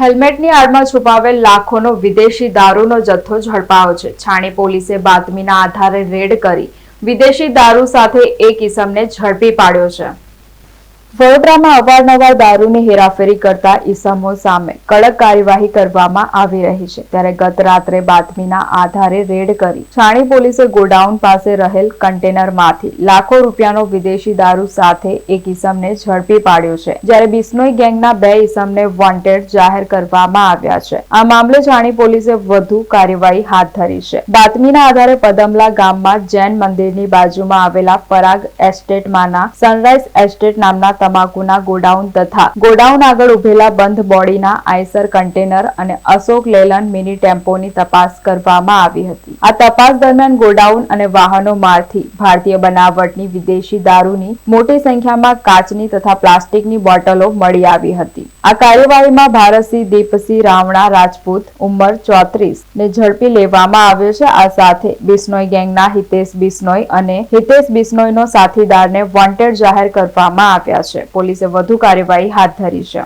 હેલ્મેટની આડમાં છુપાવેલ લાખોનો વિદેશી દારૂનો જથ્થો ઝડપાયો છે. છાણી પોલીસે બાતમીના આધારે રેડ કરી વિદેશી દારૂ સાથે એક ઇસમને ઝડપી પાડ્યો છે. વડોદરામાં અવારનવાર દારૂની હેરાફેરી કરતા ઇસમો સામે કડક કાર્યવાહી કરવામાં આવી રહી છે. ત્યારે ગત રાત્રે બાતમીના આધારે રેડ કરી છાણી પોલીસે ગોડાઉન પાસે રહેલ કન્ટેનરમાંથી લાખો રૂપિયાનો વિદેશી દારૂ સાથે એક ઇસમને ઝડપી પાડ્યો છે. જ્યારે બિસ્નોઈ ગેંગના બે ઇસમને વોન્ટેડ જાહેર કરવામાં આવ્યા છે. આ મામલે છાણી પોલીસે વધુ કાર્યવાહી હાથ ધરી છે. બાતમીના આધારે પદમલા ગામમાં જૈન મંદિરની બાજુમાં આવેલા પરાગ એસ્ટેટમાંના સનરાઈઝ એસ્ટેટ નામના તમાકુના ગોડાઉન તથા ગોડાઉન આગળ ઉભેલા બંધ બોડીના આઈસર કન્ટેનર અને અશોક લેલન મિની ટેમ્પોની તપાસ કરવામાં આવી હતી. આ તપાસ દરમિયાન ગોડાઉન અને વાહનોમાંથી ભારતીય બનાવટની વિદેશી દારૂની મોટી સંખ્યામાં કાચની તથા પ્લાસ્ટિકની બોટલો મળી આવી હતી. આ કાર્યવાહીમાં ભારતસિંહ દીપસિંહ રાવણા રાજપૂત ઉંમર ચોત્રીસ ને ઝડપી લેવામાં આવ્યો છે. આ સાથે બિસ્નોઈ ગેંગના હિતેશ બિસ્નોઈ અને હિતેશ બિસ્નોઈનો સાથીદારને વોન્ટેડ જાહેર કરવામાં આવ્યા છે. પોલીસે વધુ કાર્યવાહી હાથ ધરી છે.